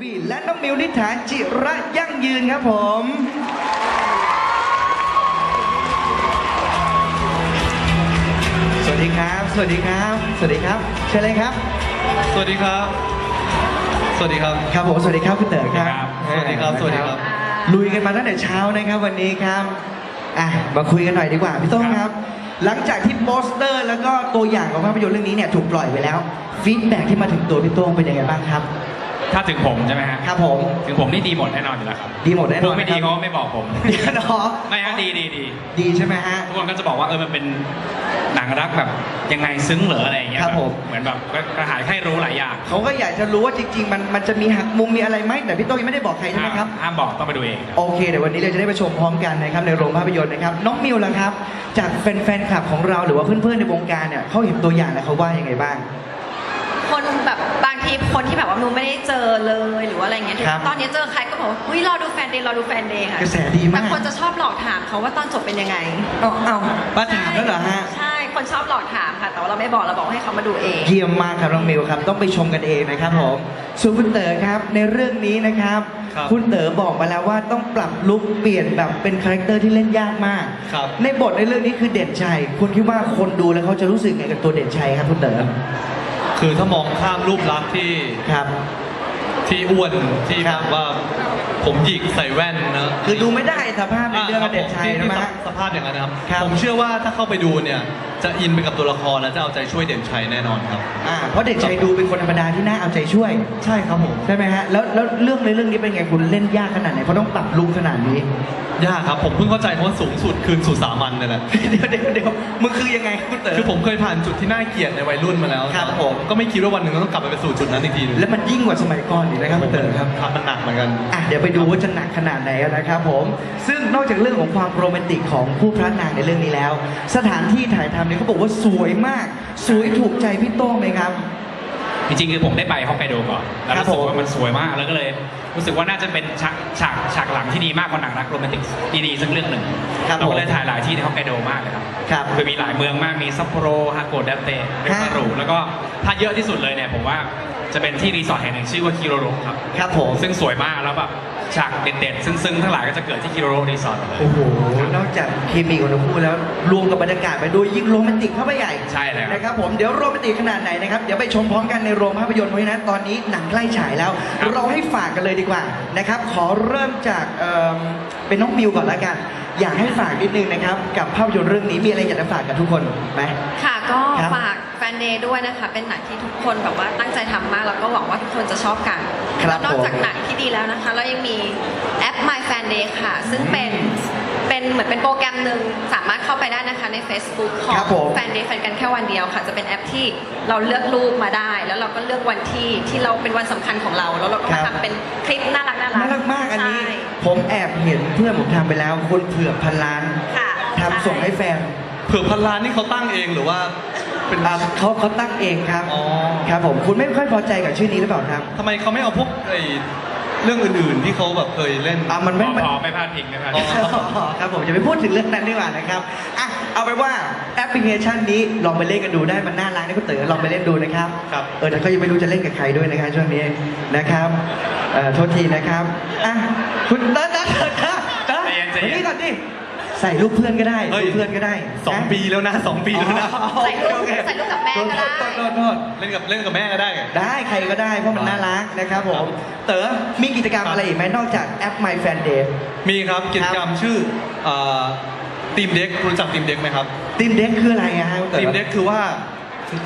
วีและน้องมิวนิษฐาจิระยั่งยืนครับผมสวัสดีครับ สวัสดีครับ สวัสดีครับ เชิญเลยครับ สวัสดีครับ สวัสดีครับ ครับผม สวัสดีครับคุณเต๋อครับ สวัสดีครับ สวัสดีครับ ลุยกันมาตั้งแต่เช้านะครับวันนี้ครับ อะ มาคุยกันหน่อยดีกว่าพี่โต้งครับ หลังจากที่โปสเตอร์แล้วก็ตัวอย่างของภาพยนตร์เรื่องนี้เนี่ยถูกปล่อยไปแล้วฟีดแบ็กที่มาถึงตัวพี่โต้งเป็นยังไงบ้างครับ ถ้าถึงผมใช่ไหมฮะครับผม ถึงผมนี่ดีหมดแน่นอนอยู่แล้วครับดีหมดแน่นอนพวกไม่ดีนะครับเขาก็ไม่บอกผมเดี๋ยวเนาะไม่ฮะดีดีดีดีใช่ไหมฮะทุกคนก็จะบอกว่าเออมันเป็นหนังรักแบบยังไงซึ้งเหรออะไรอย่างเงี้ยครับผมเหมือนแบบก็กระหายให้รู้หลายอย่างเขาก็อยากจะรู้ว่าจริงๆ มันมันจะมีหักมุมมีอะไรไหมแต่พี่โต้งยังไม่ได้บอกใครใช่ไหมครับห้ามบอกต้องไปดูเองครับโอเคเดี๋ยววันนี้เราจะได้ไปชมพร้อมกันนะครับในโรงภาพยนตร์นะครับน้องมิวล่ะครับ จากแฟนๆคลับของเราหรือว่าเพื่อนๆในวงการเนี่ยเขาเห็นตัวอย่างแล้วเขาว่ายังไงบ้าง คนแบบบางที คนที่แบบว่ามิวไม่ได้เจอเลยหรือว่าอะไรเงี้ยครับตอนนี้เจอใครก็บอกว่าอุ้ยรอดูแฟนเดย์รอดูแฟนเดย์ค่ะกระแสดีมาก แต่คนจะชอบหลอกถามเขาว่าตอนจบเป็นยังไงเอาเอาป้าถามแล้วเหรอฮะใช่คนชอบหลอกถามค่ะ แต่ว่าเราไม่บอกเราบอกให้เขามาดูเองเยี่ยมมากครับน้องมิวครับ ต้องไปชมกันเองนะครับผมส่วนคุณเต๋อครับในเรื่องนี้นะครับครับณเต๋อบอกมาแล้วว่าต้องปรับลุคเปลี่ยนแบบเป็นคาแรคเตอร์ที่เล่นยากมากครับในบทในเรื่องนี้คือเด่นชัยคุณคิดว่าคนดูแล้วเขาจะรู้สึกไงกับตัวเด่นชัยครับคุณเต๋อ คือถ้ามองข้ามรูปลักษณ์ที่ครับ ที่อ้วนที่คแบรับบว่า ผมหยิกใส่แว่นนะคือดูไม่ได้สภาพในเรื่องอ่าเด่นชัยที่นะที่มะสภาพอย่างนั้นนะครับครับ ผมเชื่อว่าถ้าเข้าไปดูเนี่ยจะอินไปกับตัวละครและจะเอาใจช่วยเด่นชัยแน่นอนครับอ่าเพราะเด่นชัยดูเป็นคนธรรมดาที่น่าเอาใจช่วย ใช่ครับผมใช่ไหมฮะแล้วแล้วเรื่องในเรื่องนี้เป็นไงคุณเล่นยากขนาดไหนเพราะต้องปรับลุคขนาดนี้ยากครับผมเพิ่งเข้าใจคำว่าสูงสุดคืนสู่สามัญเนี่ยแหละเดี๋ยวเดี๋ยวเดี๋ยวมึงคือยังไงคุณเต๋อคือผมเคยผ่านจุดที่น่าเกลียดในวัยรุ่นมาแล้วครับผมก็ไม่คิดว่าวันหนึ่งเราต้องกลับไปเป็นสู่จุดนั้นอีกทีหนึงแล้วมันยิ่งกว่าสมัยก่อนอีกนะครับคุณเต๋อครับครับมันหนักเหมือนกันอะเดี๋ยวไปดูว่าจะหนักขนาดไหนนะครับผม ซึ่งนอกจากเรื่องของความโรแมนติกของคู่พระนางในเรื่องนี้แล้ว สถานที่ถ่ายทำเนี่ยเขาบอกว่าสวยมาก สวยถูกใจพี่โต้งไหมครับ จริงๆคือผมได้ไปฮอกไกโดก่อน แล้วครับรู้สึกผมว่ามันสวยมากแล้วก็เลย รู้สึกว่าน่าจะเป็นฉากฉากฉากหลังที่ดีมากกว่าหนังรักโรแมนติกดีๆสักเรื่องหนึ่งครับเราก็เลยผมถ่ายหลายที่ในฮอกไกโดมากเลยครับครับคือมีหลายเมืองมากมีซัปโปโรฮาโกดาเตะเรมารุแล้วก็ถ้าเยอะที่สุดเลยเนี่ยผมว่า จะเป็นที่รีสอร์ทแห่งหนึ่งชื่อว่าคิโรโรครับ ครับผม ซึ่งสวยมากแล้วแบบฉากเด็ดๆ ซึ้งๆ ทั้งหลายก็จะเกิดที่คิโรโรรีสอร์ทเลย โอ้โห นอกจากเคมีของทั้งคู่แล้ว รวมกับบรรยากาศไปด้วยยิ่งโรแมนติกเข้าไปใหญ่ใช่แล้ว นะครับผม เดี๋ยวโรแมนติกขนาดไหนนะครับ เดี๋ยวไปชมพร้อมกันในโรงภาพยนตร์เพราะฉะนั้นตอนนี้หนังใกล้ฉายแล้วเราให้ฝากกันเลยดีกว่านะครับ ขอเริ่มจากเอิ่มเป็นน้องมิวก่อนละกัน อยากให้ฝากนิดนึงนะครับกับภาพยนตร์เรื่องนี้มีอะไรอยากจะฝากกับทุกคนไหม ค่ะก็ครับฝากแฟ นเดย์ด้วยนะคะ เป็นหนังที่ทุกคนแบบว่าตั้งใจทำมาก แล้วก็หวังว่าทุกคนจะชอบกันครับแล้วนอกจากผม หนังที่ดีแล้วนะคะ เรายังมีแอป My Fan Day ค่ะ ซึ่งเป็นเป็นเหมือนเป็นโปรแกรมหนึ่งสามารถเข้าไปได้นะคะใน Facebook ขอครับงผมแฟนเดย์แฟนกันแค่วันเดียวค่ะ จะเป็นแอปที่เราเลือกรูปมาได้ แล้วเราก็เลือกวันที่ที่เราเป็นวันสำคัญของเรา แล้วเราก็ครัมาบทำเป็นคลิปน่ารักน่ารักน่ารักมากอันนี้ ใช่ผมแอบเห็นเพื่อนผมทำไปแล้วคนเผือกพันล้านค่ะ ทำส่งให้แฟน เผื่อพันล้านนี่เขาตั้งเองหรือว่า เป็นอ่าเขาเขาตั้งเองครับ อ๋อ ครับผม คุณไม่ค่อยพอใจกับชื่อนี้หรือเปล่าครับทำไมเขาไม่เอาพวกไอ้เรื่องอื่นๆที่เขาแบบเคยเล่น อะมันพไม่อมันพอไม่พลาดพิงไม่พลาดอ๋พิองครับผมจะไปพูดถึงเรื่องนั้นดีกว่านะครับอะเอาไปนว่าแอปพลิเคชันนี้ลองไปเล่นกันดูได้มันน่ารักนะคุณเต๋อลองไปเล่นดูนะครับครับ เออแต่ก็ยังไม่รู้จะเล่นกับใครด้วยนะครับช่วงนี้นะครับเอ่อโทษทีนะครับอะคุณเต๋อเต๋อเต๋อเต๋อเต๋อใจเย็นใจเย็นมานี่ก่อนดิ ใส่รูปเพื่อนก็ได้เฮ้ยรูปเพื่อนก็ได้สองนะ ปีแล้วนะสองปีแล้วนะอ๋อ ใส่รูปโอเคใส่รูปกับแม่ก็ได้ โทษโทษโทษเล่นกับเล่นกับแม่ก็ได้ไง ได้ใครก็ได้เพราะมันน่ารักนะครับผมเต๋อมีกิจกรรมครับอะไรอีกไหมนอกจากแอป My Fan Day มีครับกิจกรรมชื่อทีมเด็กรู้จักทีมเด็กไหมครับทีมเด็กคืออะไรอะฮะคุณเต๋อ ทีมเด็กคือว่า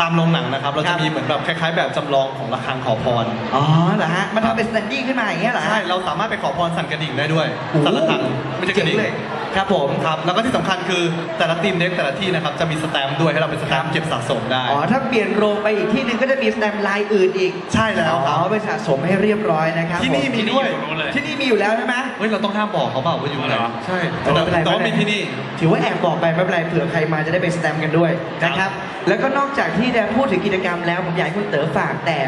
ตามโรงหนังนะครับเราครัจะบ มีเหมือนแบบคล้าย ๆ แบบจำลองของระฆังขอพร อ๋อเหรอฮะ มันทำเป็นสแตนดี้ขึ้นมาอย่างเงี้ยเหรอฮะ ใช่ เราสามารถไปขอพรสั่นกระดิ่งได้ด้วย โอ้โหสั่นระฆังไม่ใช่กระดิ่งเจ๋งเลย ครับผมครับแล้วก็ที่สำคัญคือแต่ละทีมเด็กแต่ละที่นะครับจะมีสแตมป์ด้วยให้เราเป็นสแตมป์เก็บสะสมได้ อ๋อ ถ้าเปลี่ยนโรงไปอีกที่หนึ่งก็จะมีสแตมป์ลายอื่นอีกใช่แล้วครับ อ๋อไปสะสมให้เรียบร้อยนะครับที่นี่ผมมีด้วย ที่นี่อยู่ตรงนู้นเลย ที่นี่มีอยู่แล้วใช่ไหมเฮ้ยเราต้องห้ามบอกเขาเปล่าว่าอยู่ไหนเหรอ ใช่เออแต่ไม่เป็นไรแต่ว่าไม่มีเป็นไรที่นี่ ถือว่าแอบบอกไปไม่เป็นไรเผื่อใครมาจะได้ไปสแตมป์กันด้วยนะครับแล้วก็นอกจากที่จะพูดถึงกิจกรรมแล้วผมอยากให้คุณเต๋อฝากแต่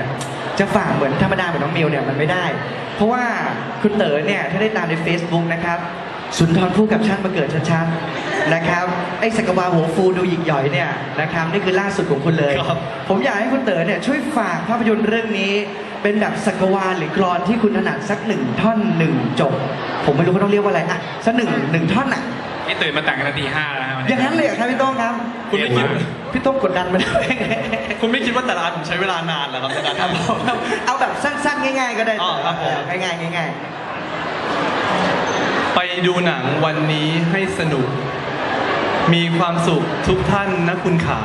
จะฝากเหมือนธรรมดาเหมือนน้องมิวเนี่ยมันไม่ได้ เพราะว่าคุณเต๋อเนี่ยถ้าได้ตามใน Facebook นะครับ สุนทรภู่กับชาติมาเกิดชัดๆนะครับไอ้สกวาหัวฟูดูหยิกหย่อยเนี่ยนะครับนี่คือล่าสุดของคุณเลย ครับ ผมอยากให้คุณเต๋อเนี่ยช่วยฝากภาพยนตร์เรื่องนี้ เป็นแบบสักวาลหรือกรอนที่คุณถนัดสักหนึ่งท่อนหนึ่งจบ ผมไม่รู้ว่าต้องเรียกว่าอะไรอะสักหนึ่งหนึ่งท่อนอะ นี่ตื่นมาแต่งกันตีห้าแล้วนะวันอนี้ ย่างนั้นเลยเหรอครับพี่โต้งครับคุณไม่คิด พี่โต้งกดดันมาด้วยคุณไม่คิดว่าแต่ละอันผมใช้เวลานานเหรอครับในการครับทำผมเอาแบบสั้นๆ ง่าย ๆ ก็ได้อ๋อครับผม ง่ายๆง่าย ไปดูหนังวันนี้ให้สนุก มีความสุขทุกท่านนะคุณขา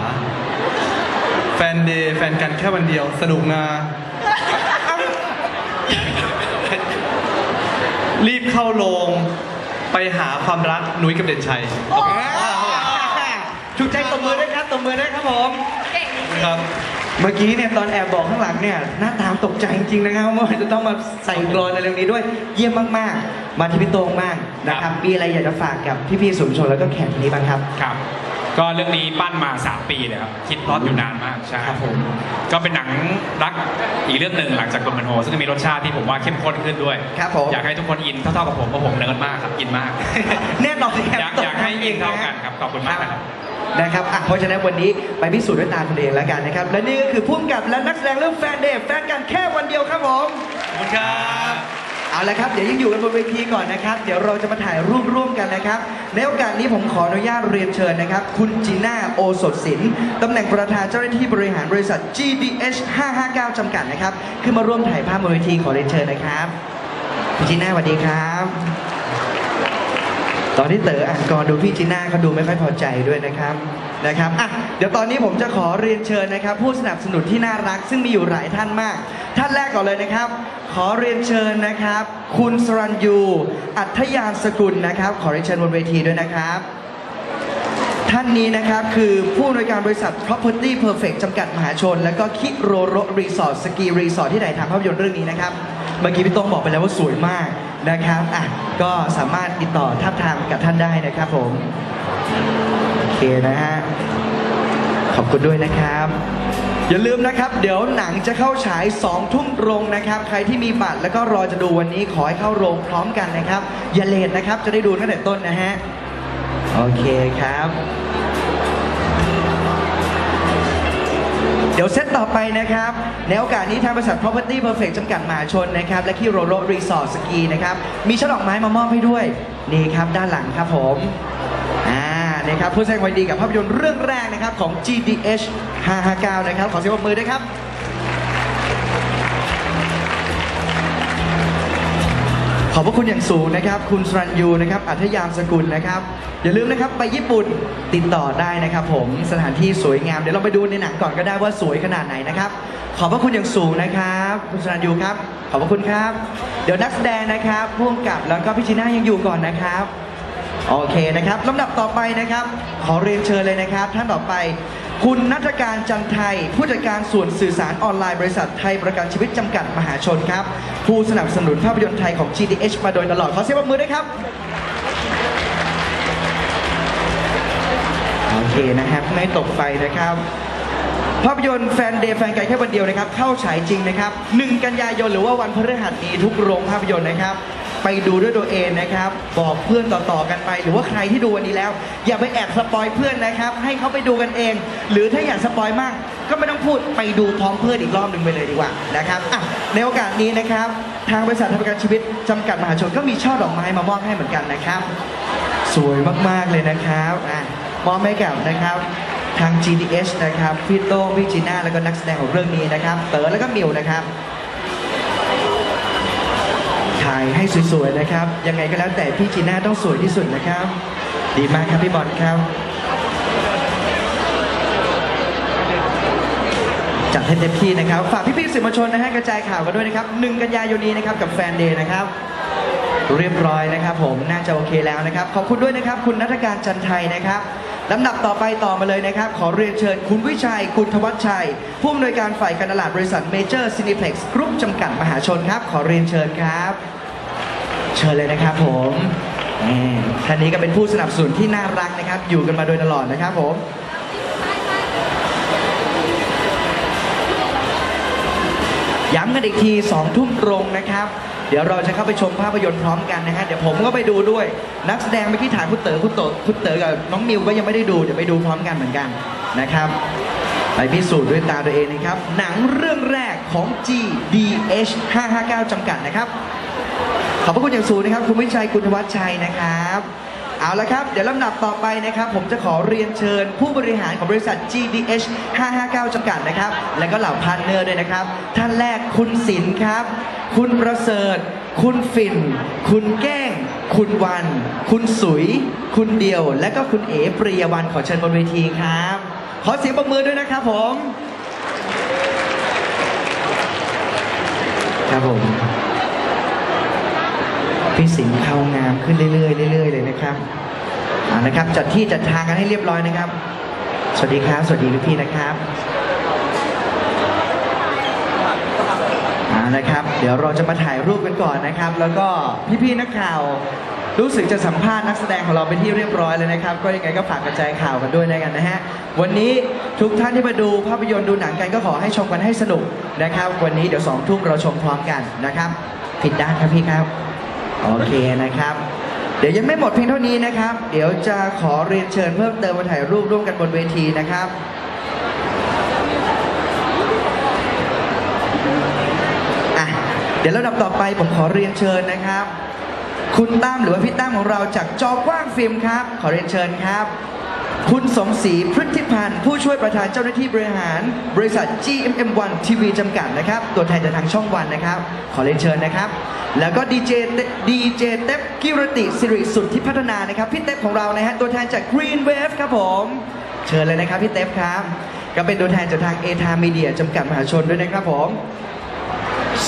แฟนเดย์แฟนกันแค่วันเดียว สนุกงารีบเข้าโรงไปหาความรักนุ้ยกับเด่นชัยขอบคุณมากครับๆถูกใจตบมือด้วยครับตบมือด้วยครับผม เก่งครับ เมื่อกี้เนี่ยตอนแอบบอกข้างหลังเนี่ยหน้าตามตกใจจริงๆนะครับว่าจะต้องมาใส่กรอนในเรื่องนี้ด้วยเยี่ยมมากๆ มาที่พี่โต้งบ้างนะครับมีอะไรอยากจะฝากกับพี่ๆสุมชนแล้วก็แขกคนนี้บ้างครับครับ ก็เรื่องนี้ปั้นมา 3 ปีเลยครับคิดพล็อตอยู่นานมากใช่ครับผมก็เป็นหนังรักอีกเรื่องหนึ่งหลังจากกลมันโฮซึ่งมีรสชาติที่ผมว่าเข้มข้นขึ้นด้วยครับผมอยากให้ทุกคนอินเท่าๆกับผมเพราะผมเนิร์ดมากครับอินมากแน่นอนสิครับอยากอยากให้อินเท่ากันครับขอบคุณมากครับ นะครับอะเพราะฉะนั้นวันนี้ไปพิสูจน์ด้วยตาตนเองแล้วกันนะครับ และนี่ก็คือพุ่มกับและนักแสดงเรื่องแฟนเดย์แฟนกันแค่วันเดียวครับผม ขอบคุณครับ เอาละครับเดี๋ยวยังอยู่กันบนเวทีก่อนนะครับ เดี๋ยวเราจะมาถ่ายรูปร่วมกันนะครับ ในโอกาสนี้ผมขออนุญาตเรียนเชิญนะครับ คุณจีน่าโอสถศิลป์ตำแหน่งประธานเจ้าหน้าที่บริหารบริษัท GDH 559จำกัดนะครับขึ้นมาร่วมถ่ายภาพบนเวทีขอเรียนเชิญนะครับคุณจีน่าสวัสดีครับ ตอนที่เต๋ออ่านกรดูพี่จีน่าเขาดูไม่ค่อยพอใจด้วยนะครับนะครับอะเดี๋ยวตอนนี้ผมจะขอเรียนเชิญนะครับ ผู้สนับสนุนที่น่ารัก ซึ่งมีอยู่หลายท่านมาก ท่านแรกก่อนเลยนะครับ ขอเรียนเชิญนะครับ คุณสรัญยู อัธยานสกุลนะครับ ขอเรียนเชิญบนเวทีด้วยนะครับท่านนี้นะครับ คือผู้อำนวยการบริษัท Property Perfect จำกัดมหาชน และก็คิโรโรรีสอร์ทสกีรีสอร์ทที่ไหนทำภาพยนตร์เรื่องนี้นะครับ เมื่อกี้พี่ต้งบอกไปแล้วว่าสวยมาก นะครับอะก็สามารถติดต่อทับทามกับท่านได้นะครับผมโอเคนะฮะขอบคุณด้วยนะครับ อย่าลืมนะครับ เดี๋ยวหนังจะเข้าฉาย2ทุ่มตรงนะครับ ใครที่มีบัตรแล้วก็รอจะดูวันนี้ขอให้เข้าโรงพร้อมกันนะครับ อย่าเลทนะครับจะได้ดูตั้งแต่ต้นนะฮะ โอเคครับ เดี๋ยวเซตต่อไปนะครับ ในโอกาสนี้ทางบริษัท Property Perfect จำกัดมหาชนนะครับ และที่โรโรรีสอร์ทสกีนะครับ มีช่อดอกไม้มามอบให้ด้วย นี่ครับด้านหลังครับผมอ่านะครับผู้แสดงความยินดีกับภาพยนตร์เรื่องแรกนะครับของ GDH 559 นะครับ ขอเสียงปรบมือด้วยครับ อบพระคุณอย่างสูงนะครับ คุณสรัญยูนะครับอัธยามสกุลนะครับ อย่าลืมนะครับไปญี่ปุ่นติดต่อได้นะครับ ผมสถานที่สวยงามเดี๋ยวเราไปดูในหนังก่อนก็ได้ว่าสวยขนาดไหนนะครับ ขอบพระคุณอย่างสูงนะครับ คุณสรัญยูครับ ขอบพระคุณครับ เดี๋ยวนักแสดงนะครับพ่วงกับแล้วก็พี่จีน่ายังอยู่ก่อนนะครับโอเคนะครับลำดับต่อไปนะครับ ขอเรียนเชิญเลยนะครับ ท่านต่อไป คุณนัทการจันไทย ผู้จัดการส่วนสื่อสารออนไลน์บริษัทไทยประกันชีวิตจำกัดมหาชนครับ ผู้สนับสนุนภาพยนตร์ไทยของ GDH มาโดยตลอด ขอเสียงปรบมือด้วยครับ โอเคนะครับ ไม่ตกไฟนะครับ ภาพยนตร์แฟนเดย์แฟนไกันแค่วันเดียวนะครับ เข้าฉายจริงนะครับ 1 กันยายนหรือว่าวันพฤหัสนี้ทุกโรงภาพยนตร์นะครับ ไปดูด้วยตัวเองนะครับ บอกเพื่อนต่อๆกันไป หรือว่าใครที่ดูวันนี้แล้ว อย่าไปแอบสปอยเพื่อนนะครับ ให้เขาไปดูกันเอง หรือถ้าอยากสปอยมาก ก็ไม่ต้องพูดไปดูพร้อมเพื่อนอีกรอบหนึ่งไปเลยดีกว่านะครับอะในโอกาสนี้นะครับ ทางบริษัททำประกันชีวิตจำกัดมหาชนก็มีช่อดอกไม้มามอบให้เหมือนกันนะครับ สวยมากๆเลยนะครับอะมอบให้กับนะครับทาง GDS นะครับพี่โต้งพี่จีน่าแล้วก็นักแสดงของเรื่องนี้นะครับ เต๋อแล้วก็มิวนะครับ ถ่ายให้สวยๆนะครับ ยังไงก็แล้วแต่พี่จีน่าต้องสวยที่สุดนะครับ ดีมากครับพี่บอลครับ จัดให้เต็มที่นะครับ ฝากพี่ๆสื่อมวลชนนะฮะกระจายข่าวกันด้วยนะครับ1กันยายนนี้นะครับกับแฟนเดย์นะครับ เรียบร้อยนะครับ ผมน่าจะโอเคแล้วนะครับ ขอบคุณด้วยนะครับ คุณนัทการจันไทยนะครับ ลำดับต่อไปต่อมาเลยนะครับ ขอเรียนเชิญคุณวิชัยกุลธวัชชัย ผู้อำนวยการฝ่ายการตลาดบริษัทเมเจอร์ซินิเพล็กซ์กรุ๊ปจำกัดมหาชนครับ ขอเรียนเชิญครับ เชิญเลยนะครับผมท่านนี้ก็เป็นผู้สนับสนุนที่น่ารักนะครับ อยู่กันมาโดยตลอดนะครับผมย้ำกันอีกที2ทุ่มตรงนะครับ เดี๋ยวเราจะเข้าไปชมภาพยนตร์พร้อมกันนะฮะ เดี๋ยวผมก็ไปดูด้วย นักแสดงเมื่อกี้ถ่ายคุณเต๋อคุณโตคุณเต๋อกับน้องมิวก็ยังไม่ได้ดู เดี๋ยวไปดูพร้อมกันเหมือนกันนะครับ ไปพิสูจน์ด้วยตาตัวเองนะครับ หนังเรื่องแรกของ GDH 559จำกัดนะครับ ขอบพระคุณอย่างสูงนะครับ คุณวิชัยคุณวัชชัยนะครับ เอาละครับ เดี๋ยวลำดับต่อไปนะครับ ผมจะขอเรียนเชิญผู้บริหารของบริษัท GDH 559 จำกัดนะครับ และก็เหล่าพาร์ทเนอร์ด้วยนะครับ ท่านแรกคุณศิลป์ครับ คุณประเสริฐ คุณฟินคุณแก้ง คุณวัน คุณสุย คุณเดียว และก็คุณเอ๋ปริยวันขอเชิญบนเวทีครับ ขอเสียงปรบมือด้วยนะครับผม ครับผม พี่สิงห์เข้างามขึ้นเรื่อยๆเรื่อยๆเลยนะครับเอานะครับจัดที่จัดทางกันให้เรียบร้อยนะครับ สวัสดีครับ สวัสดีพี่นะครับเอานะครับ เดี๋ยวเราจะมาถ่ายรูปกันก่อนนะครับ แล้วก็พี่ๆนักข่าวรู้สึกจะสัมภาษณ์นักแสดงของเราเป็นที่เรียบร้อยเลยนะครับ ก็ยังไงก็ฝากกระจายข่าวกันด้วยนะกันนะฮะวันนี้ทุกท่านที่มาดูภาพยนตร์ดูหนังกันก็ขอให้ชมกันให้สนุกนะครับ วันนี้เดี๋ยวสองทุ่มเราชมพร้อมกันนะครับ ผิดด้านครับพี่ครับ โอเคนะครับ เดี๋ยวยังไม่หมดเพียงเท่านี้นะครับ เดี๋ยวจะขอเรียนเชิญเพิ่มเติมมาถ่ายรูปร่วมกันบนเวทีนะครับอะเดี๋ยวระดับต่อไปผมขอเรียนเชิญนะครับ คุณตั้มหรือว่าพี่ตั้มของเราจากจอกว้างฟิล์มครับ ขอเรียนเชิญครับ คุณสมศรีพฤติพันธ์ผู้ช่วยประธานเจ้าหน้าที่บริหาร บริษัท GMM1 TV จำกัดนะครับ ตัวแทนจากทางช่องวันนะครับ ขอเรียนเชิญนะครับ แล้วก็ดีเจดีเจเต็บกิรติสิริสุทธิพัฒนานะครับ พี่เต็บของเรานะฮะตัวแทนจาก Green Wave ครับผม เชิญเลยนะครับพี่เต็บครับ ก็เป็นตัวแทนจากทางเอทามีเดียจำกัดมหาชนด้วยนะครับผม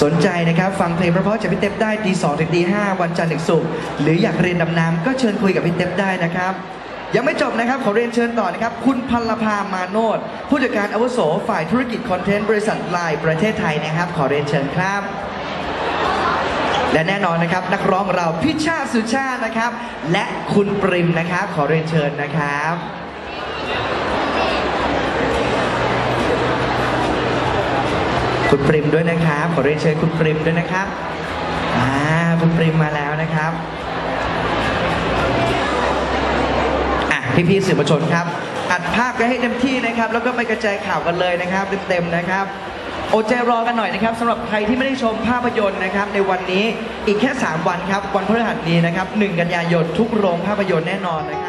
สนใจนะครับฟังเพลงเพราะๆจากพี่เต็บได้ตีสองถึงตีห้าวันจันทร์ถึงศุกร์หรืออยากเรียนดำน้ำก็เชิญคุยกับพี่เต็บได้นะครับ ยังไม่จบนะครับ ขอเรียนเชิญต่อนะครับ คุณพัลลภามาโนดผู้จัดการอาวุโสฝ่ายธุรกิจคอนเทนต์บริษัทไลน์ประเทศไทยนะครับ ขอเรียนเชิญครับ และแน่นอนนะครับ นักร้องเราพิชชาติสุชาตินะครับ และคุณปริมนะครับ ขอเรียนเชิญนะครับคุณปริมด้วยนะครับ ขอเรียนเชิญคุณปริมด้วยนะครับ อ่า คุณปริมมาแล้วนะครับ พี่ๆสื่อมวลชนครับ อัดภาพกันให้เต็มที่นะครับ แล้วก็ไปกระจายข่าวกันเลยนะครับเต็มๆนะครับ โอดใจรอกันหน่อยนะครับสำหรับใครที่ไม่ได้ชมภาพยนตร์นะครับ ในวันนี้อีกแค่ 3 วันครับ วันพฤหัสนี้นะครับ 1 กันยายนทุกโรงภาพยนตร์แน่นอนนะครับ